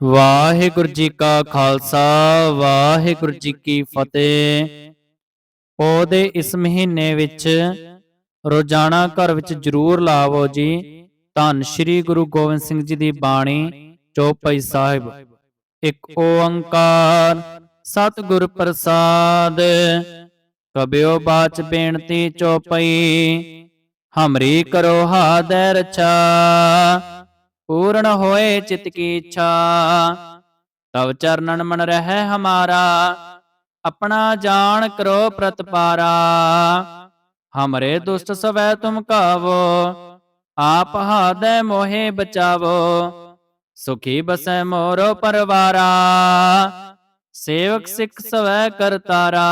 ਵਾਹਿਗੁਰੂ ਜੀ ਕਾ ਖਾਲਸਾ, ਵਾਹਿਗੁਰੂ ਜੀ ਕੀ ਫਤਿਹ। ਪੌਦੇ ਇਸ ਮਹੀਨੇ ਵਿੱਚ ਰੋਜ਼ਾਨਾ ਘਰ ਵਿੱਚ ਜ਼ਰੂਰ ਲਾਵੋ ਜੀ। ਧੰਨ ਸ਼੍ਰੀ ਗੁਰੂ ਗੋਬਿੰਦ ਸਿੰਘ ਜੀ ਦੀ ਬਾਣੀ, ਚੌਪਈ ਸਾਹਿਬ। ਇੱਕ ਓੰਕਾਰ ਸਤਿਗੁਰ ਪ੍ਰਸਾਦ, ਕਬਿਓ ਬਾਚ ਬੇਨਤੀ ਚੌਪਈ। ਹਮਰੀ ਕਰੋ ਹਾਦੈ ਰਛਾ। ਪੂਰਨ ਹੋਏ ਚਿਤ ਕੀ ਇੱਛਾ। ਤਵ ਚਰਨਨ ਮਨ ਰਹਿ ਹਮਾਰਾ, ਆਪਣਾ ਜਾਣ ਕਰੋ ਪ੍ਰਤਪਾਰਾ। ਹਮਰੇ ਦੁਸ਼ਟ ਸਵੈ ਤੁਮ ਕਾਵੋ, ਆਪ ਹਾਦੈ ਮੋਹਿ ਬਚਾਵੋ। ਸੁਖੀ ਬਸੈ ਮੋਰੋ ਪਰਵਾਰਾ, ਸੇਵਕ ਸਿੱਖ ਸਵੈ ਕਰਤਾਰਾ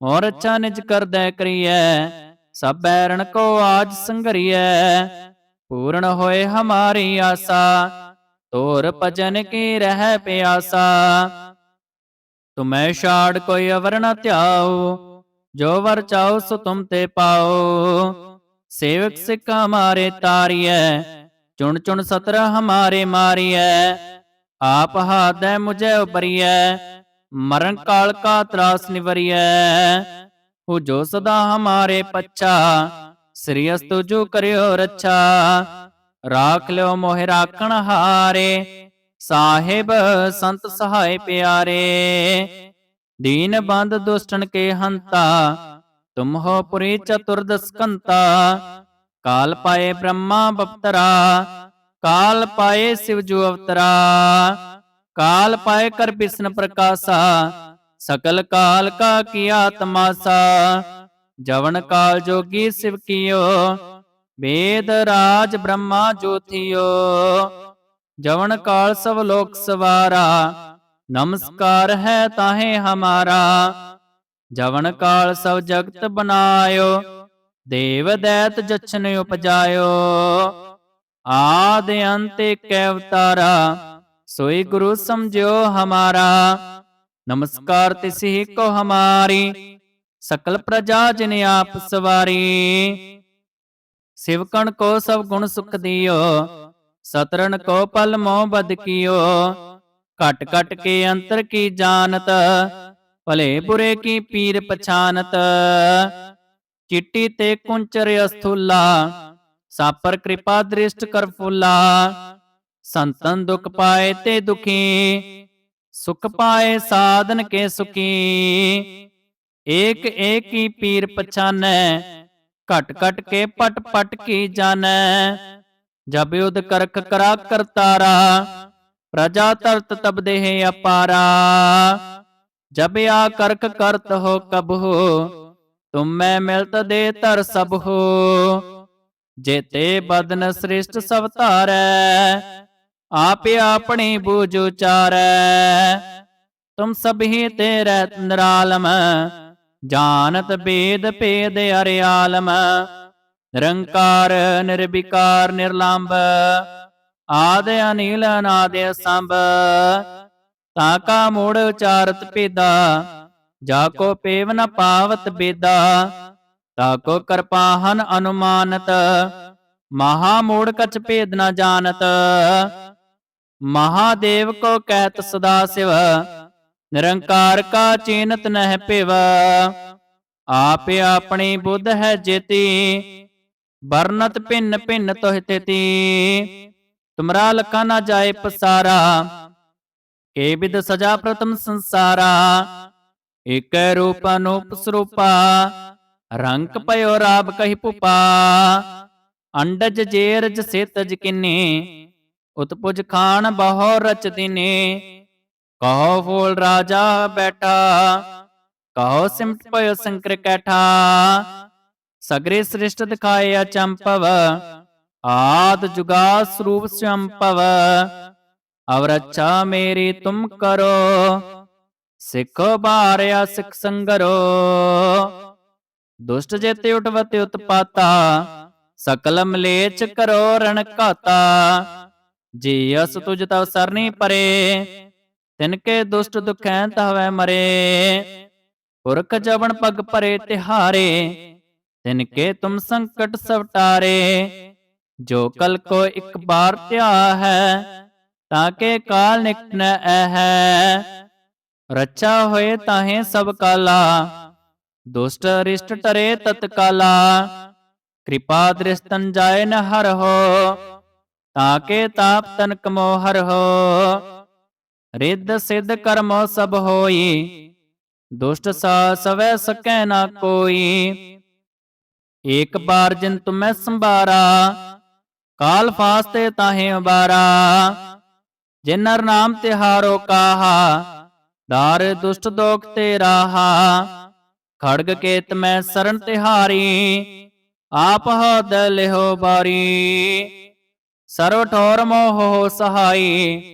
ਹੋਰ ਅੱਛਾ ਨਿਜ ਕਰਦੈ ਕਰੀਐ, ਸਭ ਬੈਰਣ ਕੋ ਆਜ ਸੰਗਰੀਐ ਪੂਰਨ ਹੋਏ ਹਮਾਰੀ ਆਸਾ, ਤੋਰ ਭਜਨ ਕੀ ਰਹਿ ਪਿਆਸਾ। ਤੁਮੈ ਛਾੜ ਕੋਈ ਅਵਰ ਨ ਧਿਆਓ ਜੋ ਵਰ ਚਾਓ ਸੋ ਤੁਮ ਤੇ ਪਾਓ ਸੇਵਕ ਸਿੱਖ ਹਮਾਰੇ ਤਾਰੀਐ, ਚੁਣ ਚੁਣ ਸਤਰ ਹਮਾਰੇ ਮਾਰੀਐ। ਆਪ ਹਾਦੈ ਮੁਝੇ ਉਬਰੀਐ, ਮਰਨ ਕਾਲ ਕਾ ਤਰਾਸ ਨਿਵਰੀਐ। ਹੋ ਜੋ ਸਦਾ ਹਮਾਰੇ ਪੱਛਾ ਸ੍ਰੀ ਅਸਤੁ ਕਰਿਓ ਰੱਛਾ, ਰਾਖ ਲਿਓ ਮੋਹਿ ਰਾਖਣ ਹਾਰੇ, ਸਾਹਿਬ ਸੰਤ ਸਹਾਇ ਪਿਆਰੇ। ਦੀਨ ਬੰਦ ਦੁਸ਼ਟਨ ਕੇ ਹੰਤਾ, ਤੁਮ ਹੋ ਪੁਰੀ ਚਤੁਰਦਸ ਕੰਤਾ। ਕਾਲ ਪਾਏ ਬ੍ਰਹਮਾ ਬਪਤਰਾ, ਕਾਲ ਪਾਏ ਸਿਵ ਜੋ ਅਵਤਰਾ। ਕਾਲ ਪਾਏ ਕਰ ਬਿਸ਼ਨ ਪ੍ਰਕਾਸ਼ਾ, ਸਕਲ ਕਾਲ ਕਾ ਕੀਆ ਤਮਾਸਾ ਜਵਨ ਕਾਲ ਜੋਗੀ ਸਿਵ ਕੀਓ ਵੇਦ ਰਾਜ ਬ੍ਰਹਮਾ ਜੋਥਿਓ ਜਵਨ ਕਾਲ ਸਭ ਲੋਕ ਸਵਾਰਾ ਨਮਸਕਾਰ ਹੈ ਤਾਹੇ ਹਮਾਰਾ ਜਵਨ ਕਾਲ ਸਭ ਜਗਤ ਬਨਾਇਓ ਦੇਵ ਦੈਤ ਜਛਨ ਉਪਜਾਇਓ ਆਦ ਅੰਤ ਏਕੈ ਅਵਤਾਰਾ ਸੋਈ ਗੁਰੂ ਸਮਝਿਓ ਹਮਾਰਾ ਨਮਸਕਾਰ ਤਿਸਹੀ ਕੋ ਹਮਾਰੀ ਸਕਲ ਪ੍ਰਜਾ ਜਿਨ ਆਪ ਸਵਾਰੀ। ਸਿਵਕਣ ਕੋ ਸਭ ਗੁਣ ਸੁਖ ਦਿਓ ਸਤਰਨ ਕੋ ਪਲ ਮੋਹ ਬਦ ਕੀਓ। ਘਟ ਘਟ ਕੇ ਅੰਤਰ ਕੀ ਜਾਣਤ, ਭਲੇ ਬੁਰੇ ਕੀ ਪੀਰ ਪਛਾਨਤ। ਚਿੱਟੀ ਤੇ ਕੁੰਚਰ ਅਸਥੂਲਾ, ਸਾਪਰ ਕਿਰਪਾ ਦ੍ਰਿਸ਼ਟ ਕਰ ਫੁੱਲਾ। ਸੰਤਨ ਦੁਖ ਪਾਏ ਤੇ ਦੁਖੀ, ਸੁਖ ਪਾਏ ਸਾਧਨ ਕੇ ਸੁਖੀ। ਏਕ ਏਕ ਹੀ ਪੀਰ ਪਛਾਨੈ, ਘਟ ਘਟ ਕੇ ਪਟ ਪਟ ਕੀ ਜਾਣੈ। ਜਬ ਉਦ ਕਰਖ ਕਰਾ ਕਰਤਾਰਾ, ਪ੍ਰਜਾ ਤਰਤ ਤਬ ਦੇਹ ਅਪਾਰਾ। ਜਬ ਆ ਕਰਖ ਕਰਤ ਹੋ ਕਬ ਹੋ ਤੁਮ ਮੈਂ ਮਿਲਤ ਦੇ ਧਰ ਸਭ। ਹੋ ਜੇਤੇ ਬਦਨ ਸ੍ਰਿਸ਼ਟ ਸਭ ਧਾਰੈ, ਆਪੇ ਆਪਣੀ ਬੂਝ ਉਚਾਰੈ। ਤੁਮ ਸਭੀ ਤੇ ਰਹਿਤ ਨਿਰਾਲਮ ਜਾਣਤ ਬੇਦ ਭੇਦ ਅਰਿਆਲਮ ਨਿਰੰਕਾਰ ਨਿਰਵਿਕਾਰ ਨਿਰਲੰਭ, ਆਦ ਅਨੀਲ ਅਨਾਦ ਸੰਭ ਤਾ ਕਾ ਮੂੜ ਉਚਾਰਤ ਪੇਦਾ ਜਾ ਕੋ ਪੇਵ ਨ ਪਾਵਤ ਬੇਦਾ, ਤਾ ਕੋ ਕਰਪਾਹਨ ਅਨੁਮਾਨਤ, ਮਹਾ ਮੂੜ ਕਛ ਭੇਦ ਨ ਜਾਣਤ। ਮਹਾਦੇਵ ਕੋ ਕਹਿਤ ਸਦਾ ਸਿਵ ਨਿਰੰਕਾਰ ਕਾ ਚੀਨਤ ਨਹਿ ਪਿਵ ਆਪੇ ਆਪਣੀ ਬੁੱਧ ਹੈ ਜੇਤੀ, ਵਰਨਤ ਭਿੰਨ ਭਿੰਨ ਤੋਹਿ ਤੇਤੀ। ਤੁਮਰਾ ਲਖਾ ਨਾ ਜਾਏ ਪਸਾਰਾ ਏ ਵਿਦ ਸਜਾ ਪ੍ਰਤਮ ਸੰਸਾਰਾ। ਏਕੈ ਰੂਪ ਅਨੂਪ ਸਰੂਪਾ ਰੰਗ ਪਇਓ ਰਾਬ ਕਹੀ ਪੁਪਾ। ਅੰਡਜ ਜੇਰਜ ਸੇਤਜ ਕਿਨੇ, ਉਤਪੁਜ ਖਾਨ ਬਹੁ ਰਚ ਦਿਨੇ। ਕਹੋ ਫੂਲ ਰਾਜਾ ਬੈਠਾ, ਕਹੋ ਸਿਮਟ ਪਇਓ ਸੰਕਰ ਕੈਠਾ। ਸਗਰੇ ਸ੍ਰਿਸ਼ਟ ਦਿਖਾਏ ਅਚੰਪਵ, ਆਦ ਜੁਗਾ ਸਰੂਪ ਸੰਪਵ। ਅਵਰ ਅੱਛਾ ਮੇਰੀ ਤੁਮ ਕਰੋ, ਸਿੱਖ ਬਾਰਿਆ ਸਿੱਖ ਸੰਗਰੋ। ਦੁਸ਼ਟ ਜੇਤੇ ਉਟਵਤੇ ਉਤਪਾਤਾ, ਸਕਲ ਮਲੇਚ ਕਰੋ ਰਣ ਘਾਤਾ। ਜੀ ਅਸ ਤੁਜ ਤਵ ਸਰਨੀ ਪਰੇ ਤਿਨ ਕੇ ਦੁਸ਼ਟ ਦੁਖੈ ਤਹਵੈ ਮਰੇ। ਪੁਰਖ ਜਵਨ ਪਗ ਪਰੇ ਤਿਹਾਰੇ, ਤਿਨ ਕੇ ਤੁਮ ਸੰਕਟ ਸਵਟਾਰੇ। ਜੋ ਕਲ ਕੋ ਇੱਕ ਬਾਰ ਧਿਆ ਹੈ, ਤਾਂ ਕੇ ਕਾਲ ਨਿਕਟ ਨ ਰੱਛਾ ਹੋਏ ਤਾਹੇ ਸਭ ਕਾਲਾ, ਦੁਸ਼ਟ ਰਿਸ਼ਟ ਟਰੇ ਤਤਕਾਲਾ। ਕਿਰਪਾ ਦ੍ਰਿਸ਼ਤਨ ਜਾਏ ਨ ਹਰ ਹੋ ਤਾਂ ਕੇ ਤਾਪ ਤਨ ਕਮੋ ਹਰ ਹੋ ਰਿੱਧ ਸਿੱਧ ਕਰਮ ਸਭ ਹੋਈ, ਦੁਸ਼ਟ ਸਾ ਸਵੈ ਸਕੈ ਨਾ ਕੋਈ। ਏਕ ਬਾਰ ਜਿਨ ਤੁਮੈ ਸੰਭਾਰਾ, ਕਾਲ ਫਾਸਤੇ ਤਾਹੇ ਉਬਾਰਾ ਜਿਨ ਨਰ ਨਾਮ ਤਿਹਾਰੋ ਕਾਹਾ, ਦਾਰ ਦੁਸ਼ਟ ਦੋਖ ਤੇ ਰਾਹਾ ਖੜਗ ਕੇਤ ਮੈਂ ਸਰਨ ਤਿਹਾਰੀ, ਆਪ ਹਦ ਲਿਹੋ ਬਾਰੀ। ਸਰਵ ਠੋਰ ਮੋਹ ਸਹਾਈ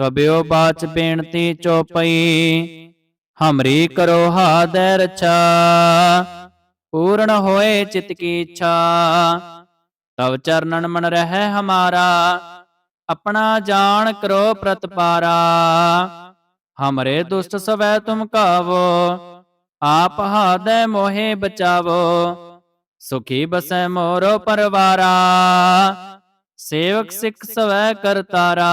ਕਬਿਓ ਬਾਚ ਬੇਨਤੀ ਚੋਪਈ, ਹਮਰੀ ਕਰੋ ਹਾਦੈ ਰਛਾ, ਪੂਰਨ ਹੋਏ ਚਿਤ ਕੀ ਇੱਛਾ। ਤਵ ਚਰਨਨ ਮਨ ਰਹਿ ਹਮਾਰਾ, ਆਪਣਾ ਜਾਣ ਕਰੋ ਪ੍ਰਤਪਾਰਾ। ਹਮਰੇ ਦੁਸ਼ਟ ਸਵੈ ਤੁਮ ਕਾਵੋ, ਆਪ ਹਾਦੈ ਮੋਹਿ ਬਚਾਵੋ, ਸੁਖੀ ਬਸੈ ਮੋਰੋ ਪਰਵਾਰਾ। ਸੇਵਕ ਸਿੱਖ ਸਵੈ ਕਰਤਾਰਾ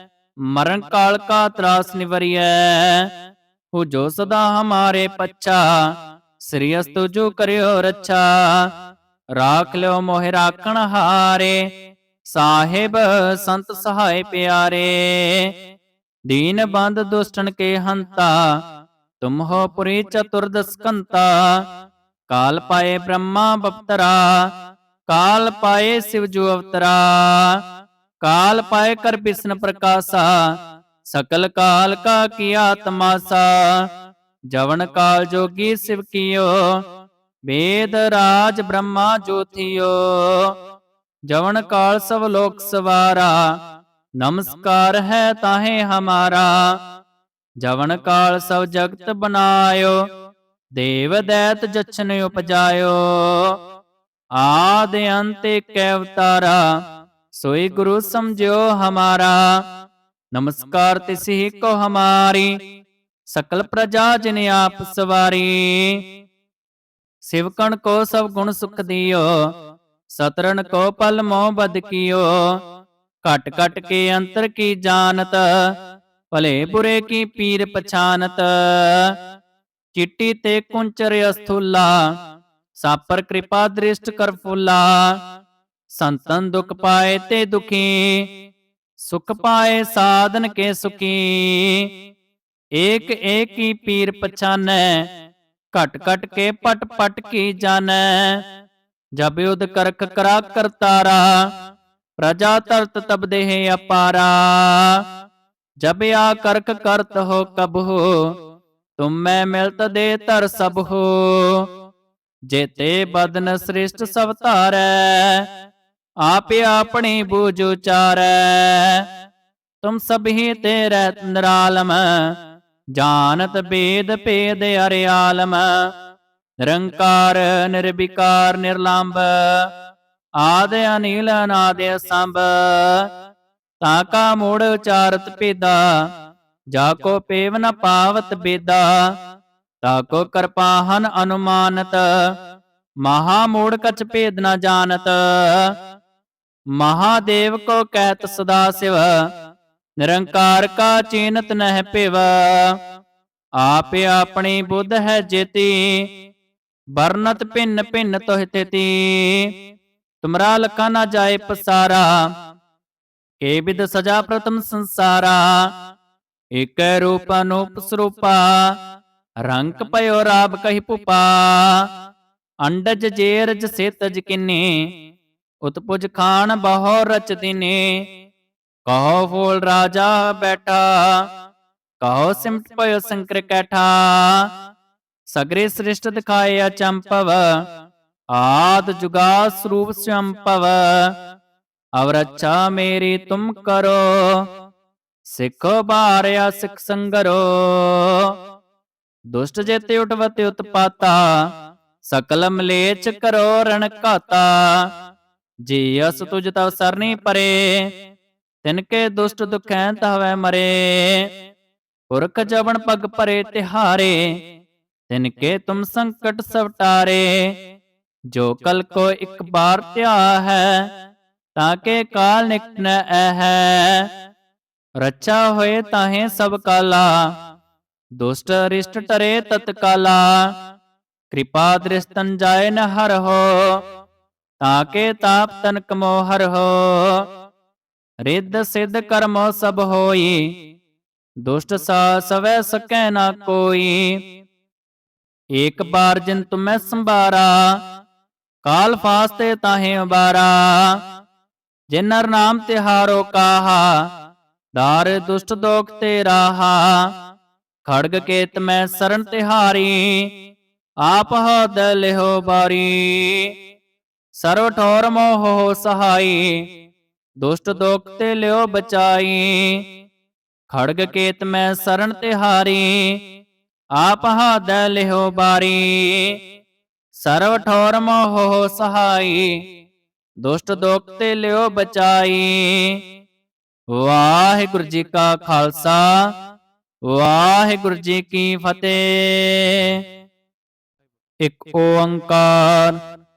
ਮਰਨ ਕਾਲ ਕਾ ਤਰਾਸ ਨਿਵਰੀਐ। ਹੋ ਜੋ ਸਦਾ ਹਮਾਰੇ ਪੱਛਾ, ਸ੍ਰੀ ਅਸਤੁ ਜੋ ਕਰਿਓ ਰੱਛਾ। ਰਾਖ ਲਿਓ ਮੋਹਿ ਰਾਖਣ ਹਾਰੇ, ਸਾਹਿਬ ਸੰਤ ਸਹਾਇ ਪਿਆਰੇ। ਦੀਨ ਬੰਦ ਦੁਸ਼ਟਨ ਕੇ ਹੰਤਾ, ਤੁਮ ਹੋ ਪੁਰੀ ਚਤੁਰਦਸ ਕੰਤਾ ਕਾਲ ਪਾਏ ਬ੍ਰਹਮਾ ਬਪਤਰਾ, ਕਾਲ ਪਾਏ ਸਿਵ ਜੋ ਅਵਤਰਾ। ਕਾਲ ਪਾਏ ਕਰ ਬਿਸ਼ਨ ਪ੍ਰਕਾਸ਼ਾ, ਸਕਲ ਕਾਲ ਕਾ ਕੀਆ ਤਮਾਸਾ ਜਵਨ ਕਾਲ ਜੋਗੀ ਸਿਵ ਕੀਓ, ਵੇਦ ਰਾਜ ਬ੍ਰਹਮਾ ਜੋਤੀਓ ਜਵਨ ਕਾਲ ਸਭ ਲੋਕ ਸਵਾਰਾ, ਨਮਸਕਾਰ ਹੈ ਤਾਹੇ ਹਮਾਰਾ। ਜਵਨ ਕਾਲ ਸਭ ਜਗਤ ਬਨਾਇਓ, ਦੇਵ ਦੈਤ ਜਛਨ ਉਪਜਾਇਓ। ਆਦ ਅੰਤ ਕੈ ਅਵਤਾਰਾ ਸੋਈ ਗੁਰੂ ਸਮਝਿਓ ਹਮਾਰਾ। ਨਮਸਕਾਰ ਤਿਸਹੀ ਕੋ ਹਮਾਰੀ। ਸਕਲ ਪ੍ਰਜਾ ਜਿਨ ਆਪ ਸਵਾਰੀ। ਸਿਵਕਣ ਕੋ ਸਭ ਗੁਣ ਸੁਖ ਦਿਓ। ਸਤਰਨ ਕੋ ਪਲ ਮੋਹ ਬਦ ਕੀਓ। ਘਟ ਘਟ ਕੇ ਅੰਤਰ ਕੀ ਜਾਣਤ। ਭਲੇ ਬੁਰੇ ਕੀ ਪੀਰ ਪਛਾਨਤ। ਚਿੱਟੀ ਤੇ ਕੁੰਚਰ ਅਸਥੂਲਾ। ਸਾਪਰ ਕਿਰਪਾ ਦ੍ਰਿਸ਼ਟ ਕਰ ਫੁੱਲਾ। ਸੰਤਨ ਦੁਖ ਪਾਏ ਤੇ ਦੁਖੀ, ਸੁਖ ਪਾਏ ਸਾਧਨ ਕੇ ਸੁਖੀ। ਏਕ ਏਕ ਪੀਰ ਪਛਾਨੈ ਘਟ ਘਟ ਕੇ ਪਟ ਪਟ ਕੀ ਜਾਣੈ ਜਬ ਉਦ ਕਰਖ ਕਰਾ ਕਰਤਾਰਾ, ਪ੍ਰਜਾ ਤਰਤ ਤਬ ਦੇਹ ਅਪਾਰਾ। ਜਬ ਆ ਕਰਕ ਕਰਤ ਹੋ ਕਬ ਹੋ ਤੁਮ ਮੈਂ ਮਿਲਤ ਦੇ ਧਰ ਸਭ ਹੋ ਜੇਤੇ ਬਦਨ ਸ੍ਰਿਸ਼ਟ ਸਭ ਧਾਰੈ ਆਪੇ ਆਪਣੀ ਬੂਝ ਉਚਾਰੈ। ਤੁਮ ਸਭੀ ਤੇ ਰਹਿਤ ਨਿਰਾਲਮ, ਜਾਣਤ ਬੇਦ ਭੇਦ ਅਰਿਆਲਮ ਨਿਰੰਕਾਰ, ਨਿਰਵਿਕਾਰ, ਨਿਰਲੰਭ, ਆਦ ਅਨੀਲ, ਅਨਾਦ ਸੰਭ ਤਾਂ ਕਾ ਮੂੜ ਉਚਾਰਤ ਪੇਦਾ ਜਾ ਕੋ ਪੇਵ ਨ ਪਾਵਤ ਬੇਦਾ, ਤਾ ਕੋ ਕਰਪਾਹਨ ਅਨੁਮਾਨਤ। ਮਹਾ ਮੂੜ ਕਛ ਭੇਦ ਨ ਜਾਣਤ। ਮਹਾਦੇਵ ਕੋ ਕਹਿਤ ਸਦਾ ਸਿਵ, ਨਿਰੰਕਾਰ ਕਾ ਚੀਨਤ ਨਹਿ ਪਿਵ ਆਪੇ ਆਪਣੀ ਬੁੱਧ ਹੈ ਜੇਤੀ, ਵਰਨਤ ਭਿੰਨ ਭਿੰਨ ਤੋਹਿ ਤੇਤੀ। ਤੁਮਰਾ ਲਖਾ ਨਾ ਜਾਏ ਪਸਾਰਾ, ਕੇ ਬਿਦ ਸਜਾ ਪ੍ਰਤਮ ਸੰਸਾਰਾ। ਏਕੈ ਰੂਪ ਅਨੂਪ ਸਰੂਪਾ, ਰੰਗ ਪਇਓ ਰਾਬ ਕਹੀ ਪੁਪਾ। ਅੰਡਜ ਜੇਰਜ ਸੇਤਜ ਕਿਨੇ ਉਤਪੁਜ ਖਾਨ ਬਹੁ ਰਚ ਦਿਨੇ। ਕਹੋ ਫੂਲ ਰਾਜਾ ਬੈਠਾ, ਕਹੋ ਸਿਮਟ ਪਇਓ ਸੰਕਰ ਕੈਠਾ। ਸਗਰੇ ਸ੍ਰਿਸ਼ਟ ਦਿਖਾਏ ਅਚੰਪਵ ਆਦ ਜੁਗਾ ਸਰੂਪ ਸੰਪਵ। ਅਵਰ ਅੱਛਾ ਮੇਰੀ ਤੁਮ ਕਰੋ, ਸਿੱਖੋ ਬਾਰਿਆ ਸਿੱਖ ਸੰਗਰੋ। ਦੁਸ਼ਟ ਜੇਤੇ ਉਠਵਤੇ ਉਤਪਾਤਾ ਸਕਲ ਮਲੇਚ ਕਰੋ ਰਣ ਘਾਤਾ। ਜੀ ਅਸ ਤੁਜ ਤਵ ਸਰਨੀ ਪਰੇ, ਤਿਨ ਕੇ ਦੁਸ਼ਟ ਦੁਖੈ ਤਹਵੈ ਮਰੇ। ਪੁਰਖ ਜਵਨ ਪਗ ਪਰੇ ਤਿਹਾਰੇ, ਤਿਨ ਕੇ ਤੁਮ ਸੰਕਟ ਸਵਟਾਰੇ ਜੋ ਕਲ ਕੋ ਇੱਕ ਬਾਰ ਧਿਆ ਹੈ, ਤਾਂ ਕੇ ਕਾਲ ਨਿਕਟ ਨ ਹੈ ਰੱਛਾ ਹੋਏ ਤਾਹੇ ਸਭ ਕਾਲਾ, ਦੁਸ਼ਟ ਅਰਿਸ਼ਟ ਟਰੇ ਤਤਕਾਲਾ। ਕਿਰਪਾ ਦ੍ਰਿਸ਼ਤਨ ਜਾਏ ਨ ਹਰ ਹੋ ਤਾਂ ਕੇ ਤਾਪ ਤਨ ਕਮੋ ਹਰ ਹੋ, ਰਿੱਧ ਸਿੱਧ ਕਰਮੋ ਸਭ ਹੋਈ, ਦੁਸ਼ਟ ਸਾ ਸਵੈ ਸਕੈ ਨਾ ਕੋਈ। ਏਕ ਬਾਰ ਜਿਨ ਤੁਮੈ ਸੰਭਾਰਾ, ਕਾਲ ਫਾਸਤੇ ਤਾਹੇ ਉਬਾਰਾ। ਜਿਨ ਨਰ ਨਾਮ ਤਿਹਾਰੋ ਕਾਹਾ, ਦਾਰ ਦੁਸ਼ਟ ਦੋਖ ਤੇ ਰਾਹਾ ਖੜਗ ਕੇਤ ਮੈਂ ਸਰਨ ਤਿਹਾਰੀ, ਆਪ ਹਦ ਲਿਹੋ ਬਾਰੀ। ਸਰਵ ਠੋਰ ਮੋਹ ਸਹਾਈ, ਦੁਸ਼ਟ ਦੋਖ ਤੇ ਲਿਓ ਬਚਾਈ। ਖੜਗ ਕੇਤ ਮੈਂ ਸਰਨ ਤਿਹਾਰੀ, ਆਪ ਹਦ ਲਿਹੋ ਬਾਰੀ। ਸਰਵ ਠੋਰ ਮੋਹ ਸਹਾਈ, ਦੁਸ਼ਟ ਦੋਖ ਤੇ ਲਿਓ ਬਚਾਈ। ਵਾਹਿਗੁਰੂ ਜੀ ਕਾ ਖਾਲਸਾ, ਵਾਹਿਗੁਰੂ ਜੀ ਕੀ ਫਤਿਹ। ਇੱਕ ਓੰਕਾਰ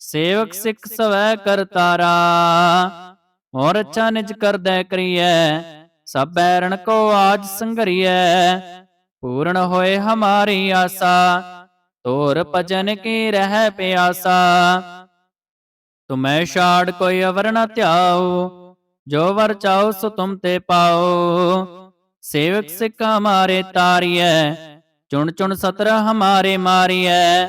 ਸੇਵਕ ਸਿੱਖ ਸਵੈ ਕਰਤਾਰਾ ਮੋਰ ਅੱਛਾ ਨਿਜ ਕਰਦੈ ਕਰੀਐ ਸਭ ਬੈਰਣ ਕੋ ਆਜ ਸੰਗਰੀਐ। ਪੂਰਨ ਹੋਏ ਹਮਾਰੀ ਆਸਾ ਤੋਰ ਭਜਨ ਕੀ ਰਹਿ ਪਿਆਸਾ। ਤੁਮੈ ਛਾੜ ਕੋਈ ਅਵਰ ਨ ਧਿਆਓ ਜੋ ਵਰ ਚਾਓ ਸੋ ਤੁਮ ਤੇ ਪਾਓ। ਸੇਵਕ ਸਿੱਖ ਹਮਾਰੇ ਤਾਰੀਐ। ਚੁਣ ਚੁਣ ਸਤਰ ਹਮਾਰੇ ਮਾਰੀਐ।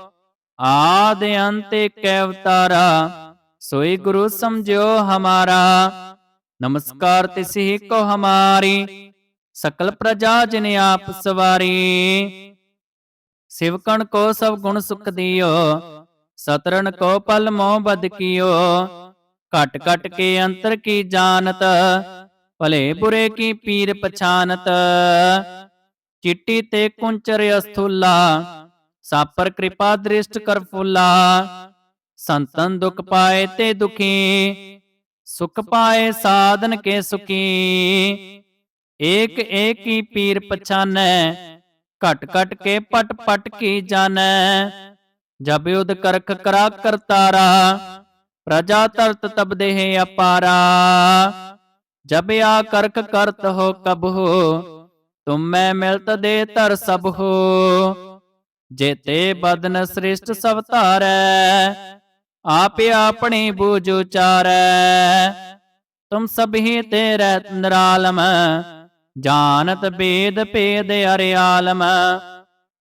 ਆਦ ਅੰਤ ਏਕੈ ਅਵਤਾਰਾ ਸੋਈ ਗੁਰੂ ਸਮਝਿਓ ਹਮਾਰਾ। ਨਮਸਕਾਰ ਤਿਸਹੀ ਕੋ ਹਮਾਰੀ, ਸਕਲ ਪ੍ਰਜਾ ਜਿਨ ਆਪ ਸਵਾਰੀ। ਸਿਵਕਣ ਕੋ ਸਭ ਗੁਣ ਸੁਖ ਦਿਓ ਸਤਰਨ ਕੋ ਪਲ ਮੋਹ ਬਦ ਕੀਓ। ਘਟ ਘਟ ਕੇ ਅੰਤਰ ਕੀ ਜਾਣਤ, ਭਲੇ ਬੁਰੇ ਕੀ ਪੀਰ ਪਛਾਨਤ। ਚਿੱਟੀ ਤੇ ਕੁੰਚਰ ਅਸਥੂਲਾ ਸਾਪਰ ਕਿਰਪਾ ਦ੍ਰਿਸ਼ਟ ਕਰ ਫੁੱਲਾ ਸੰਤਨ ਦੁਖ ਪਾਏ ਤੇ ਦੁਖੀ ਸੁਖ ਪਾਏ ਸਾਧਨ ਕੇ ਸੁਖੀ ਏਕ ਏਕ ਹੀ ਪੀਰ ਪਛਾਨੈ ਘਟ ਘਟ ਕੇ ਪਟ ਪਟ ਕੀ ਜਾਣੈ ਜਬ ਯੁਧ ਕਰਖ ਕਰਾ ਕਰਤਾਰਾ ਪ੍ਰਜਾ ਤਰਤ ਤਬ ਦੇਹ ਅਪਾਰਾ ਜਬ ਆ ਕਰਖ ਕਰਤ ਹੋ ਕਬ ਹੋ ਤੁਮ ਮੈਂ ਮਿਲਤ ਦੇ ਧਰ ਸਭ ਹੋ ਜੇਤੇ ਬਦਨ ਸ੍ਰਿਸ਼ਟ ਸਭ ਧਾਰੈ, ਆਪੇ ਆਪਣੀ ਬੂਝ ਉਚਾਰੈ। ਤੁਮ ਸਭੀ ਤੇ ਰਹਿਤ ਨਿਰਾਲਮ, ਜਾਣਤ ਬੇਦ ਭੇਦ ਅਰਿਆਲਮ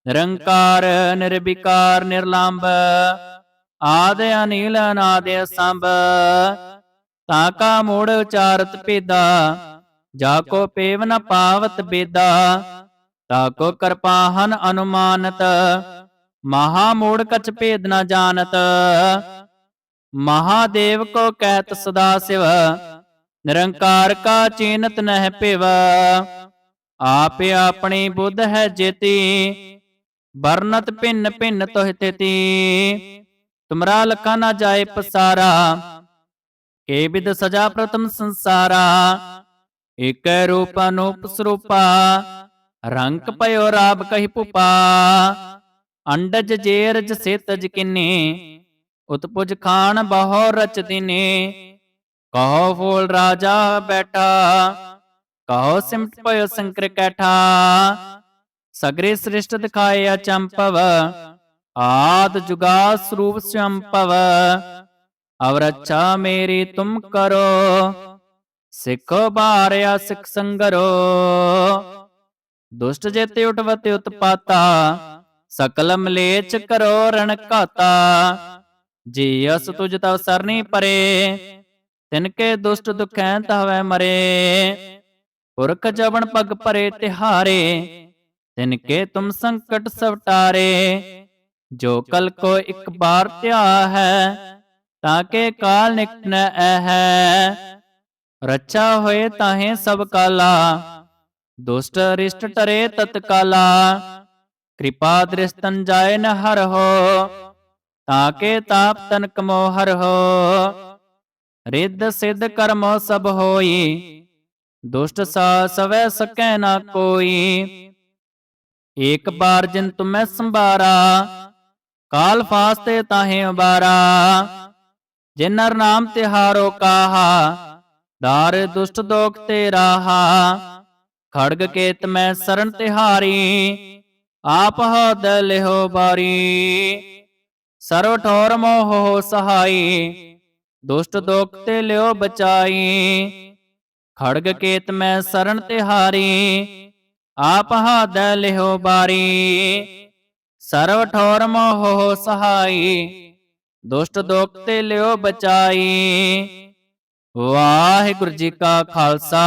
ਨਿਰੰਕਾਰ, ਨਿਰਵਿਕਾਰ, ਨਿਰਲੰਭ, ਆਦ ਅਨੀਲ, ਅਨਾਦ ਸੰਭ ਤਾਂ ਕਾ ਮੂੜ ਉਚਾਰਤ ਪੇਦਾ ਜਾ ਕੋ ਪੇਵ ਨ ਪਾਵਤ ਬੇਦਾ। ਤਾ ਕੋ ਕਰਪਾਹਨ ਅਨੁਮਾਨਤ, ਮਹਾ ਮੋੜ ਕਛ ਭੇਦ ਨਾ ਜਾਣਤ। ਮਹਾਦੇਵ ਕੋ ਕਹਿਤ ਸਦਾ ਸਿਵ, ਨਿਰੰਕਾਰ ਕਾ ਚੀਨਤ ਨਹਿ ਭਿਵ। ਆਪੇ ਆਪਣੀ ਬੁੱਧ ਹੈ ਜੇਤੀ, ਵਰਨਤ ਭਿੰਨ ਭਿੰਨ ਤੋਹਿ ਤਿਤੀ। ਤੁਮਰਾ ਲਖਾ ਨਾ ਜਾਏ ਪਸਾਰਾ, ਕੇ ਬਿਦ ਸਜਾ ਪ੍ਰਤਮ ਸੰਸਾਰਾ। ਏਕੈ ਰੂਪ ਅਨੂਪ ਸਰੂਪਾ ਰੰਗ ਪਇਓ ਰਾਬ ਕਹੀ ਪੁਪਾ। ਅੰਡਜ ਜੇਰਜ ਸੇਤਜ ਕਿਨੇ। ਉਤਪੁਜ ਖਾਨ ਬਹੁ ਰਚ ਦਿਨੇ। ਕਹੋ ਫੂਲ ਰਾਜਾ ਬੈਠਾ। ਕਹੋ ਸਿਮਟ ਪਇਓ ਸੰਕਰ ਕੈਠਾ। ਸਗਰੇ ਸ੍ਰਿਸ਼ਟ ਦਿਖਾਏ ਅਚੰਪਵ। ਆਦ ਜੁਗਾ ਸਰੂਪ ਸੰਪਵ ਅਵਰਛਾ ਮੇਰੀ ਤੁਮ ਕਰੋ। ਸਿੱਖੋ ਬਾਰਿਆ ਸਿੱਖ ਸੰਗਰੋ। ਦੁਸ਼ਟ ਜੇਤੇ ਉਠਵਤੇ ਉਤਪਾਤਾ ਸਕਲ ਮਲੇਚ ਕਰੋ ਰਣ ਘਾਤਾ। ਜੀ ਅਸ ਤੁਜ ਤਵ ਸਰਨੀ ਪਰੇ, ਤਿਨ ਕੇ ਦੁਸ਼ਟ ਦੁਖੈ ਤਹਵੈ ਮਰੇ। ਪੁਰਖ ਜਵਨ ਪਗ ਪਰੇ ਤਿਹਾਰੇ, ਤਿਨ ਕੇ ਤੁਮ ਸੰਕਟ ਸਵਟਾਰੇ ਜੋ ਕਲ ਕੋ ਇੱਕ ਬਾਰ ਧਿਆ ਹੈ, ਤਾਂ ਕੇ ਕਾਲ ਨਿਕਟ ਨ ਹੈ। ਰੱਛਾ ਹੋਏ ਤਾਹੇ ਸਭ ਕਾਲਾ ਦੁਸ਼ਟ ਰਿਸ਼ਟ ਟਰੇ ਤਤਕਾਲਾ, ਕਿਰਪਾ ਦ੍ਰਿਸ਼ਤਨ ਜਾਏ ਨ ਹਰ ਹੋ ਤਾਂ ਕੇ ਤਾਪ ਤਨ ਕਮੋ ਹਰ ਹੋ ਰਿੱਧ ਸਿੱਧ ਕਰਮੋ ਸਭ ਹੋਈ, ਦੁਸ਼ਟ ਸਾ ਸਵੈ ਸਕੈ ਨਾ ਕੋਈ। ਏਕ ਬਾਰ ਜਿਨ ਤੁਮੈ ਸੰਭਾਰਾ, ਕਾਲ ਫਾਸਤੇ ਤਾਹੇ ਉਬਾਰਾ ਜਿਨ ਨਰ ਨਾਮ ਤਿਹਾਰੋ ਕਾਹਾ, ਦਾਰ ਦੁਸ਼ਟ ਦੋਖ ਤੇ ਰਾਹਾ ਖੜਗ ਕੇਤ ਮੈਂ ਸਰਨ ਤਿਹਾਰੀ, ਆਪ ਹਦ ਲਿਹੋ ਬਾਰੀ। ਸਰਵ ਠੋਰ ਮੋਹ ਸਹਾਈ, ਦੁਸ਼ਟ ਦੋਖ ਤੇ ਲਿਓ ਬਚਾਈ। ਖੜਗ ਕੇਤ ਮੈਂ ਸਰਨ ਤਿਹਾਰੀ, ਆਪ ਹਦ ਲਿਹੋ ਬਾਰੀ। ਸਰਵ ਠੋਰ ਮੋਹ ਸਹਾਈ, ਦੁਸ਼ਟ ਦੋਖ ਤੇ ਲਿਓ ਬਚਾਈ। ਵਾਹਿਗੁਰੂ ਜੀ ਕਾ ਖਾਲਸਾ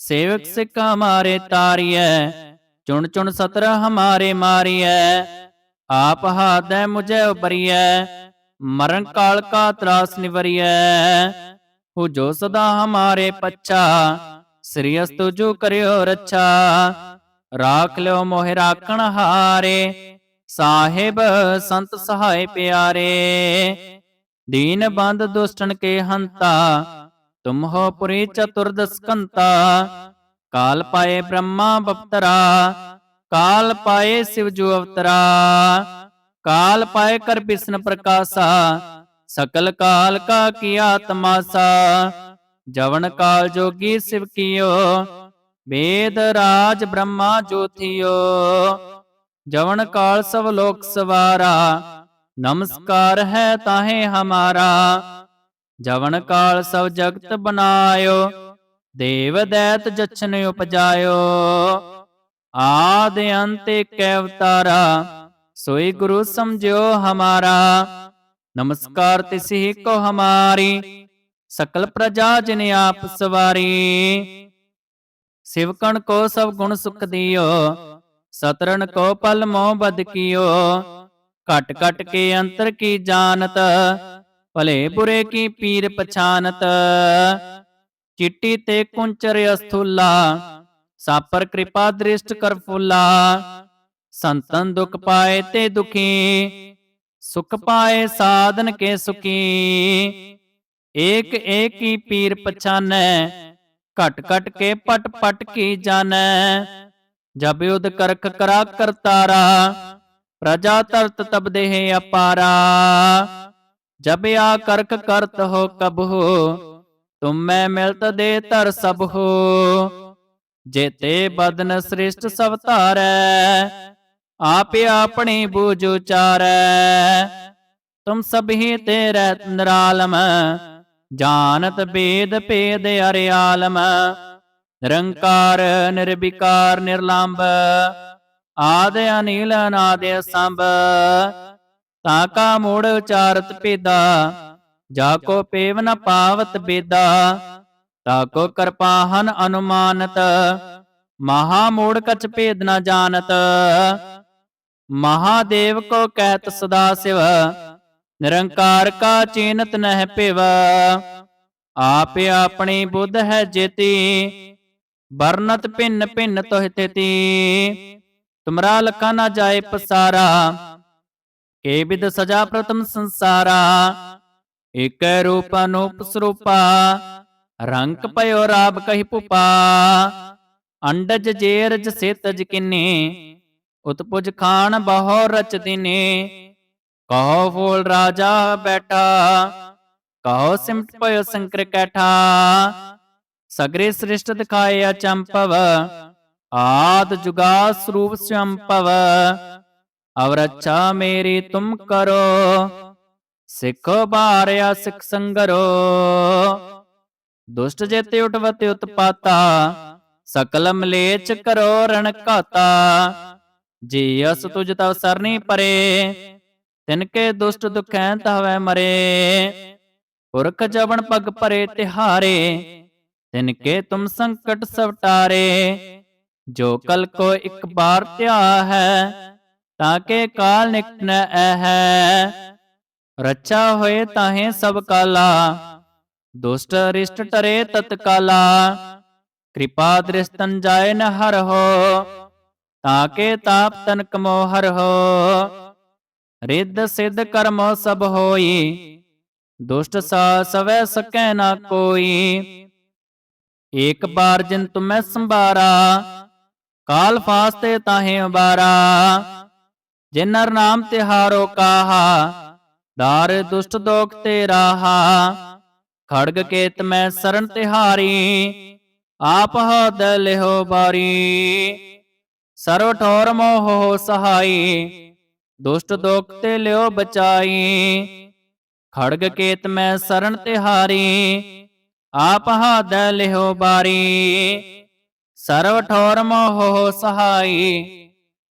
ਸੇਵਕ ਸਿੱਖ ਹਮਾਰੇ ਤਾਰੀਐ, ਚੁਣ ਚੁਣ ਸਤਰ ਹਮਾਰੇ ਮਾਰੀਐ, ਆਪ ਹਾਦੈ ਮੁਝੈ ਉਬਰੀਐ ਮਰਨ ਕਾਲ ਕਾ ਤਰਾਸ ਨਿਵਰੀਐ। ਹੋ ਜੋ ਸਦਾ ਹਮਾਰੇ ਪੱਛਾ, ਸ੍ਰੀ ਅਸਤੁ ਜੋ ਕਰਿਓ ਰੱਛਾ, ਰਾਖ ਲਿਓ ਮੋਹਿ ਰਾਖਣ ਹਾਰੇ, ਸਾਹਿਬ ਸੰਤ ਸਹਾਇ ਪਿਆਰੇ। ਦੀਨ ਬੰਦ ਦੁਸ਼ਟਨ ਕੇ ਹੰਤਾ ਤੁਮ ਹੋ ਪੁਰੀ ਚਤੁਰਦਸ ਕੰਤਾ ਕਾਲ ਪਾਏ ਬ੍ਰਹਮਾ ਬਪਤਰਾ ਕਾਲ ਪਾਏ ਸਿਵ ਜੋ ਅਵਤਰਾ ਕਾਲ ਪਾਏ ਕਰ ਬਿਸ਼ਨ ਪ੍ਰਕਾਸ਼ਾ ਸਕਲ ਕਾਲ ਕਾ ਕੀਆ ਤਮਾਸਾ ਜਵਨ ਕਾਲ ਜੋਗੀ ਸਿਵ ਕੀਓ ਵੇਦ ਰਾਜ ਬ੍ਰਹਮਾ ਜੋਥਿਓ ਜਵਨ ਕਾਲ ਸਭ ਲੋਕ ਸਵਾਰਾ ਨਮਸਕਾਰ ਹੈ ਤਾਹੇ ਹਮਾਰਾ ਜਵਨ ਕਾਲ ਸਭ ਜਗਤ ਬਨਾਇਓ, ਦੇਵ ਦੈਤ ਜਛਨ ਉਪਜਾਇਓ। ਆਦ ਅੰਤ ਕੈ ਅਵਤਾਰਾ, ਸੋਈ ਗੁਰੂ ਸਮਝਿਓ ਹਮਾਰਾ। ਨਮਸਕਾਰ ਤਿਸਹਿ ਕੋ ਹਮਾਰੀ, ਸਕਲ ਪ੍ਰਜਾ ਜਿਨ ਆਪ ਸਵਾਰੀ। ਸਿਵਕਣ ਕੋ ਸਭ ਗੁਣ ਸੁਖ ਦਿਓ ਸਤਰਨ ਕੋ ਪਲ ਮੋਹ ਬਦ ਕੀਓ। ਘਟ ਘਟ ਕੇ ਅੰਤਰ ਕੀ ਜਾਣਤ भले बुरे की पीर पछानत चिट्टी ते कुंचर अस्थूला सापर कृपा दृष्ट कर फूला संतन दुख पाए ते दुखी सुख पाए साधन के सुखी एक एक ही पीर पछानै घट घट के पट पट की जानै जब युद्ध करख करा करतारा प्रजा तरत तब देह अपारा जब आ करख करत हो कब हो तुम मैं मिलत दे तर सब हो जेते बदन सृष्ट सब धारै आप ਆਪਣੀ ਬੂਝ ਉਚਾਰੈ ਤੁਮ ਸਭੀ ਤੇ ਰਹਿਤ ਨਿਰਾਲਮ ਜਾਣਤ ਬੇਦ ਭੇਦ ਅਰਿਆਲਮ ਨਿਰੰਕਾਰ ਨਿਰਵਿਕਾਰ ਨਿਰਲੰਭ ਆਦ ਅਨੀਲ ਅਨਾਦ ਸੰਭ ਤਾਂ ਕਾ ਮੂੜ ਉਚਾਰਤ ਭੇਦਾ ਜਾ ਕੋ ਪੇਵ ਨ ਪਾਵਤ ਬੇਦਾ, ਤਾ ਕੋ ਕਿਰਪਾਹਨ ਅਨੁਮਾਨਤ, ਮਹਾ ਮੂੜ ਕਛ ਭੇਦ ਨ ਜਾਣਤ। ਮਹਾਦੇਵ ਕੋ ਕਹਿਤ ਸਦਾ ਸਿਵ, ਨਿਰੰਕਾਰ ਕਾ ਚੀਨਤ ਨਹਿ ਭਿਵ। ਆਪ ਆਪਣੀ ਬੁੱਧ ਹੈ ਜੇਤੀ, ਵਰਨਤ ਭਿੰਨ ਭਿੰਨ ਤੋਹਿ ਤੇਤੀ। ਤੁਮਰਾ ਲਖਾ ਨਾ ਜਾਏ ਪਸਾਰਾ ਕੇ ਵਿਦ ਸਜਾ ਪ੍ਰਤਮ ਸੰਸਾਰਾ, ਏਕੈ ਰੂਪ ਅਨੂਪ ਸਰੂਪਾ ਰੰਗ ਪਇਓ ਰਾਬ ਕਹਿ ਪੁਪਾ, ਅੰਡਜ ਜੇਰਜ ਸੇਤਜ ਕਿਨੇ, ਉਤਪੁਜ ਖਾਨ ਬਹੁ ਰਚ ਦਿਨੇ, ਕਹੋ ਫੂਲ ਰਾਜਾ ਬੈਠਾ, ਕਹੋ ਸਿਮਟ ਪਇਓ ਸੰਕਰ ਕੈਠਾ, ਸਗਰੇ ਸ੍ਰਿਸ਼ਟ ਦਿਖਾਏ ਚੰਪਵ ਆਦ ਜੁਗਾ ਸਰੂਪ ਸੰਪਵ ਅਵਰ ਅੱਛਾ ਮੇਰੀ ਤੁਮ ਕਰੋ, ਸਿੱਖੋ ਬਾਰਿਆ ਸਿੱਖ ਸੰਗਰੋ। ਦੁਸ਼ਟ ਜੇਤੇ ਉਠਵਤੇ ਉਤਪਾਤਾ, ਸਕਲ ਮਲੇਚ ਕਰੋ ਰਣ ਘਾਤਾ। ਜੀ ਅਸ ਤੁਜ ਤਵ ਸਰਨੀ ਪਰੇ, ਤਿਨ ਕੇ ਦੁਸ਼ਟ ਦੁਖੈ ਤਹਵੈ ਮਰੇ। ਪੁਰਖ ਜਵਨ ਪਗ ਪਰੇ ਤਿਹਾਰੇ, ਤਿਨ ਕੇ ਤੁਮ ਸੰਕਟ ਸਵਟਾਰੇ। ਜੋ ਕਲ ਕੋ ਇੱਕ ਬਾਰ ਧਿਆ ਹੈ ਤਾਂ ਕੇ ਕਾਲ ਨਿਕਟ ਨ ਹੈ ਰੱਛਾ ਹੋਏ ਤਾਹੇ ਸਭ ਕਾਲਾ। ਦੁਸ਼ਟ ਰਿਸ਼ਟ ਟਰੇ ਤਤਕਾਲਾ। ਕਿਰਪਾ ਦ੍ਰਿਸ਼ਤਨ ਜਾਏ ਨ ਹਰ ਹੋ। ਤਾਕੇ ਤਾਪ ਤਨ ਕਮੋ ਹਰ ਹੋ। ਰਿੱਧ ਸਿੱਧ ਕਰਮੋ ਸਭ ਹੋਈ। ਦੁਸ਼ਟ ਸਾ ਸਵੈ ਸਕੈ ਨਾ ਕੋਈ। ਏਕ ਬਾਰ ਜਿਨ ਤੁਮੈ ਸੰਭਾਰਾ। ਕਾਲ ਫਾਸਤੇ ਤਾਹੇ ਬਾਰਾ ਜਿਨ ਨਾਮ ਤਿਹਾਰੋ ਕਾਹਾ ਦਾਰ ਦੁਸ਼ਟ ਦੋਖ ਤੇ ਰਾਹਾ, ਖੜਗ ਕੇਤ ਮੈਂ ਸਰਨ ਤਿਹਾਰੀ ਆਪ ਹਦ ਲਿਹੋ ਬਾਰੀ। ਸਰਵ ਠੌਰ ਮੋਹ ਸਹਾਈ, ਦੁਸ਼ਟ ਦੋਖ ਤੇ ਲਿਓ ਬਚਾਈ। ਖੜਗ ਕੇਤ ਮੈਂ ਸਰਨ ਤਿਹਾਰੀ ਆਪ ਹਾਦ ਲਿਓ ਬਾਰੀ। ਸਰਵ ਠੋਰ ਮੋਹ ਸਹਾਈ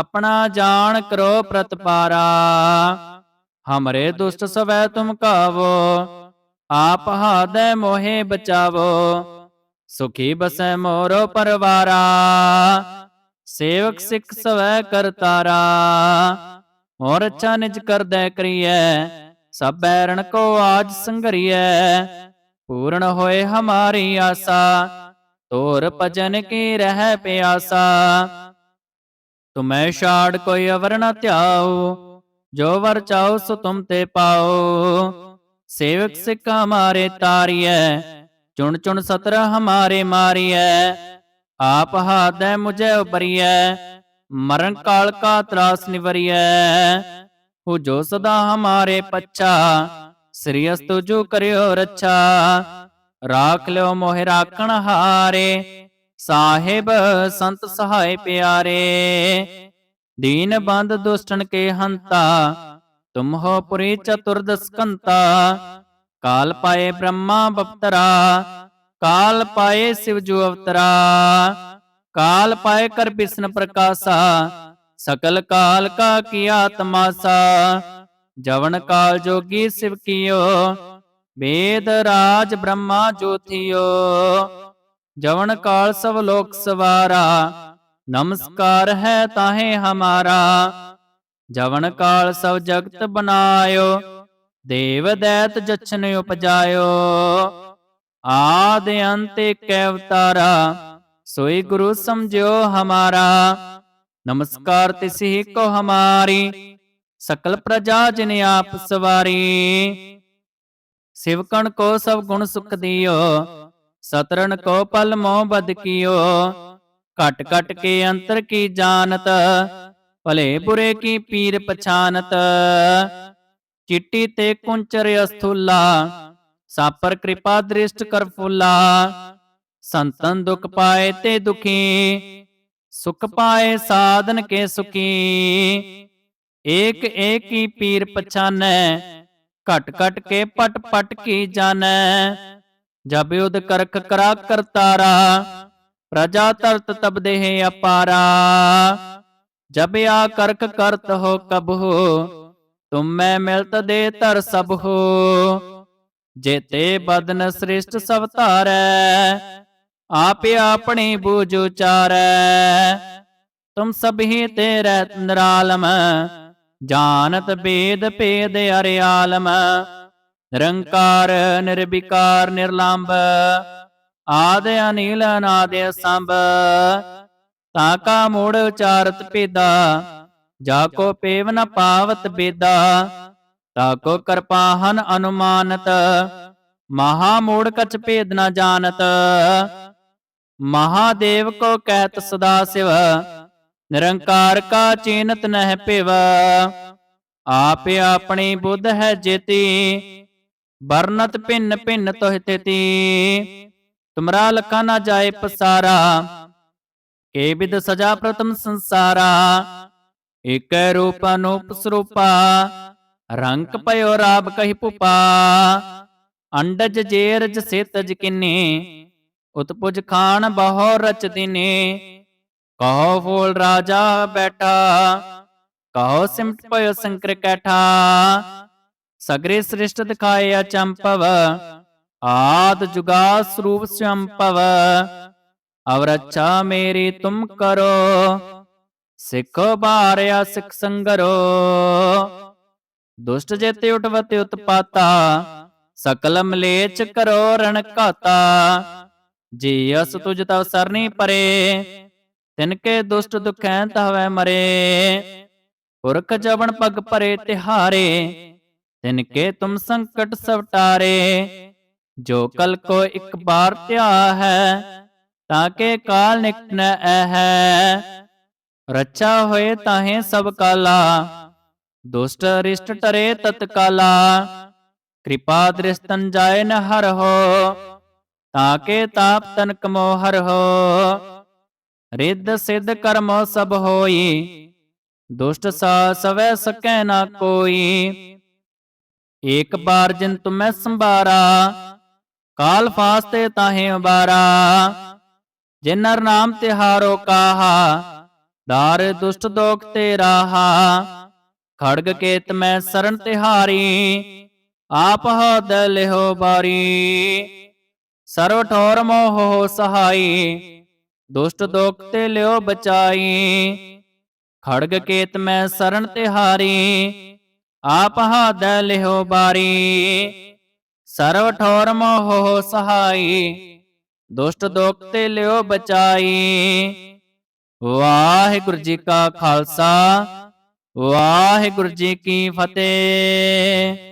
ਆਪਣਾ ਜਾਣ ਕਰੋ ਪ੍ਰਤਪਾਰਾ। ਹਮਰੇ ਦੁਸ਼ਟ ਸਵੈ ਤੁਮ ਕਾਵੋ, ਆਪ ਹਾਦੈ ਮੋਹਿ ਬਚਾਵੋ। ਸੁਖੀ ਬਸੈ ਮੋਰੋ ਪਰਵਾਰਾ, ਸੇਵਕ ਸਿੱਖ ਸਵੈ ਕਰਤਾਰਾ ਹੋਰ ਅੱਛਾ ਨਿਜ ਕਰਦੈ ਕਰੀਐ, ਸਭ ਬੈਰਣ ਕੋ ਆਜ ਸੰਗਰੀਐ ਪੂਰਨ ਹੋਏ ਹਮਾਰੀ ਆਸਾ ਤੋਰ ਭਜਨ ਕੀ ਰਹਿ ਪਿਆਸਾ। ਤੁਮੈ ਛਾੜ ਕੋਈ ਅਵਰ ਨ ਧਿਆਓ, ਜੋ ਵਰ ਚਾਓ ਸੋ ਤੁਮ ਤੇ ਪਾਓ। ਸੇਵਕ ਸਿੱਖ ਹਮਾਰੇ ਤਾਰੀਐ, ਚੁਣ ਚੁਣ ਸਤਰ ਹਮਾਰੇ ਮਾਰੀਐ। ਆਪ ਹਾਦੈ ਮੁਝੇ ਉਬਰੀਐ ਮਰਨ ਕਾਲ ਕਾ ਤਰਾਸ ਨਿਵਰੀਐ। ਹੋ ਜੋ ਸਦਾ ਹਮਾਰੇ ਪੱਛਾ, ਸ੍ਰੀ ਅਸਤੁ ਜੋ ਕਰਿਓ ਰੱਛਾ। ਰਾਖ ਲਿਓ ਮੋਹਿ ਰਾਖਣ ਹਾਰੇ ਸਾਹਿਬ, ਸੰਤ ਸਹਾਇ ਪਿਆਰੇ, ਦੀਨ ਬੰਦ ਦੁਸ਼ਟਨ ਕੇ ਹੰਤਾ, ਤੁਮ ਹੋ ਪੁਰੀ ਚਤੁਰਦਸ ਕੰਤਾ, ਕਾਲ ਪਾਏ ਬ੍ਰਹਮਾ ਬਪਤਰਾ, ਕਾਲ ਪਾਏ ਸਿਵ ਜੂ ਅਵਤਰਾ, ਕਾਲ ਪਾਏ ਕਰ ਬਿਸ਼ਨ ਪ੍ਰਕਾਸ਼ਾ, ਸਕਲ ਕਾਲ ਕਾ ਕੀਆ ਤਮਾਸਾ ਜਵਨ ਕਾਲ ਜੋਗੀ ਸਿਵ ਕੀਓ ਵੇਦ ਰਾਜ ਬ੍ਰਹਮਾ ਜੋਥਿਓ। ਜਵਨ ਕਾਲ ਸਭ ਲੋਕ ਸਵਾਰਾ, ਨਮਸਕਾਰ ਹੈ ਤਾਹੇ ਹਮਾਰਾ। ਜਵਨ ਕਾਲ ਸਭ ਜਗਤ ਬਨਾਇਓ, ਦੇਵ ਦੈਤ ਜਛਨ ਉਪਜਾਇਓ। ਆਦ ਅੰਤ ਏਕ ਅਵਤਾਰਾ ਸੋਈ ਗੁਰੂ ਸਮਝਿਓ ਹਮਾਰਾ। ਨਮਸਕਾਰ ਤਿਸਹੀ ਕੋ ਹਮਾਰੀ, ਸਕਲ ਪ੍ਰਜਾ ਜਿਨ ਆਪ ਸਵਾਰੀ। ਸਿਵਕਣ ਕੋ ਸਭ ਗੁਣ ਸੁਖ ਦਿਓ ਸਤਰਣ ਕੋ ਪਲ ਮੋਹ ਬਦ ਕੀਓ। ਘਟ ਘਟ ਕੇ ਅੰਤਰ ਕੀ ਜਾਣਤ? ਭਲੇ ਬੁਰੇ ਕੀ ਪੀਰ ਪਛਾਨਤ? ਚਿੱਟੀ ਤੇ ਕੁੰਚਰ ਅਸਥੂਲਾ, ਸਾਪਰ ਕਿਰਪਾ ਦ੍ਰਿਸ਼ਟ ਕਰ ਫੁੱਲਾ। ਸੰਤਨ ਦੁਖ ਪਾਏ ਤੇ ਦੁਖੀ, ਸੁਖ ਪਾਏ ਸਾਧਨ ਕੇ ਸੁਖੀ। ਏਕ ਏਕ ਹੀ ਪੀਰ ਪਛਾਨੈ, ਘਟ ਘਟ ਕੇ ਪਟ ਪਟ ਕੀ ਜਾਣੈ? ਜਬ ਉਦ ਕਰਕ ਕਰਾ ਕਰਤਾਰਾ, ਪ੍ਰਜਾ ਤਰਤ ਤਬ ਦੇਹ ਅਪਾਰਾ। ਜਬ ਆ ਕਰਕ ਕਰਤ ਹੋ ਕਬ ਹੋ ਤੁਮ ਮੈਂ ਮਿਲਤ ਦੇ ਧਰ ਸਭ ਹੋ ਜੇਤੇ ਬਦਨ ਸ੍ਰਿਸ਼ਟ ਸਭ ਧਾਰੈ, ਆਪ ਆਪਣੀ ਬੂਝ ਉਚਾਰੈ। ਤੁਮ ਸਭੀ ਤੇ ਰਹਿਤ ਨਿਰਾਲਮ, ਜਾਣਤ ਬੇਦ ਭੇਦ ਅਰਿਆਲਮ। ਨਿਰੰਕਾਰ, ਨਿਰਵਿਕਾਰ, ਨਿਰਲੰਭ, ਆਦ ਅਨੀਲ, ਅਨਾਦ ਸੰਭ ਤਾ ਕਾ ਮੂੜ ਉਚਾਰਤ ਪੇਦਾ ਜਾ ਕੋ ਪੇਵ ਨ ਪਾਵਤ ਬੇਦਾ, ਤਾ ਕੋ ਕਰਪਾਹਨ ਅਨੁਮਾਨਤ, ਮਹਾ ਮੂੜ ਕਛ ਭੇਦ ਨ ਜਾਣਤ। ਮਹਾਦੇਵ ਕੋ ਕਹਿਤ ਸਦਾ ਸਿਵ, ਨਿਰੰਕਾਰ ਕਾ ਚੀਨਤ ਨਹਿ ਪਿਵ ਆਪ ਆਪਣੀ ਬੁੱਧ ਹੈ ਜੇਤੀ ਵਰਨਤ ਭਿੰਨ ਭਿੰਨ ਤੋਹਿ ਤੇਤੀ, ਤੁਮਰਾ ਲਖਾ ਨਾ ਜਾਏ ਪਸਾਰਾ, ਕੇ ਬਿਦ ਸਜਾ ਪ੍ਰਤਮ ਸੰਸਾਰਾ, ਏਕੈ ਰੂਪ ਅਨੂਪ ਸਰੂਪਾ ਰੰਗ ਪਇਓ ਰਾਬ ਕਹੀ ਪੁਪਾ, ਅੰਡਜ ਜੇਰਜ ਸੇਤਜ ਕਿਨੇ, ਉਤਪੁਜ ਖਾਨ ਬਹੁ ਰਚ ਦਿਨੇ, ਕਹੋ ਫੂਲ ਰਾਜਾ ਬੈਠਾ, ਕਹੋ ਸਿਮਟ ਪਇਓ ਸੰਕਰ ਕੈਠਾ ਸਗਰੇ ਸ੍ਰਿਸ਼ਟ ਦਿਖਾਏ ਚੰਪਵ, ਆਦ ਜੁਗਾ ਸਰੂਪ ਸੰਪਵ। ਅਵਰ ਅੱਛਾ ਮੇਰੀ ਤੁਮ ਕਰੋ, ਸਿੱਖ ਬਾਰਿਆ ਸਿੱਖ ਸੰਗਰੋ। ਦੁਸ਼ਟ ਜੇਤੇ ਉਟਵਤੇ ਉਤਪਾਤਾ, ਸਕਲ ਮਲੇਚ ਕਰੋ ਰਣ ਘਾਤਾ। ਜੀ ਅਸ ਤੁਜ ਤਵ ਸਰਨੀ ਪਰੇ, ਤਿਨ ਕੇ ਦੁਸ਼ਟ ਦੁਖੈ ਤਹਵੈ ਮਰੇ। ਪੁਰਖ ਜਵਨ ਪਗ ਪਰੇ ਤਿਹਾਰੇ ਤਿਨ ਕੇ ਤੁਮ ਸੰਕਟ ਸਵਟਾਰੇ ਜੋ ਕਲ ਕੋ ਇੱਕ ਬਾਰ ਧਿਆ ਹੈ ਤਾਂ ਕੇ ਕਾਲ ਨਿਕਟ ਨ ਹੈ ਰੱਛਾ ਹੋਏ ਤਾਹੇ ਸਭ ਕਾਲਾ ਦੁਸ਼ਟ ਰਿਸ਼ਟ ਟਰੇ ਤਤਕਾਲਾ ਕਿਰਪਾ ਦ੍ਰਿਸ਼ਤਨ ਜਾਏ ਨ ਹਰ ਹੋ ਤਾਂ ਕੇ ਤਾਪ ਤਨ ਕਮੋ ਹਰ ਹੋ। ਰਿੱਧ ਸਿੱਧ ਕਰਮੋ ਸਭ ਹੋਈ ਦੁਸ਼ਟ ਸਾ ਸਵੈ ਸਕੈ ਨਾ ਕੋਈ ਏਕ ਬਾਰ ਜਿਨ ਤੁਮੈ ਸੰਭਾਰਾ, ਕਾਲ ਫਾਸਤੇ ਤਾਹੇ ਉਬਾਰਾ ਜਿਨ ਨਰ ਨਾਮ ਤਿਹਾਰੋ ਕਾਹਾ, ਦਾਰ ਦੁਸ਼ਟ ਦੋਖ ਤੇ ਰਾਹਾ। ਖੜਗ ਕੇਤ ਮੈਂ ਸਰਨ ਤਿਹਾਰੀ ਆਪ ਹਦ ਲਿਹੋ ਬਾਰੀ। ਸਰਵ ਠੋਰ ਮੋਹ ਸਹਾਈ, ਦੁਸ਼ਟ ਦੋਖ ਤੇ ਲਿਓ ਬਚਾਈ। ਖੜਗ ਕੇਤ ਮੈਂ ਸਰਨ ਤਿਹਾਰੀ ਆਪ ਹਦ ਲਿਹੋ ਬਾਰੀ, ਸਰਵ ਠੋਰ ਮੋਹ ਸਹਾਈ, ਦੁਸ਼ਟ ਦੋਖ ਤੇ ਲਿਓ ਬਚਾਈ। ਵਾਹਿਗੁਰੂ ਜੀ ਕਾ ਖਾਲਸਾ, ਵਾਹਿਗੁਰੂ ਜੀ ਕੀ ਫਤਿਹ।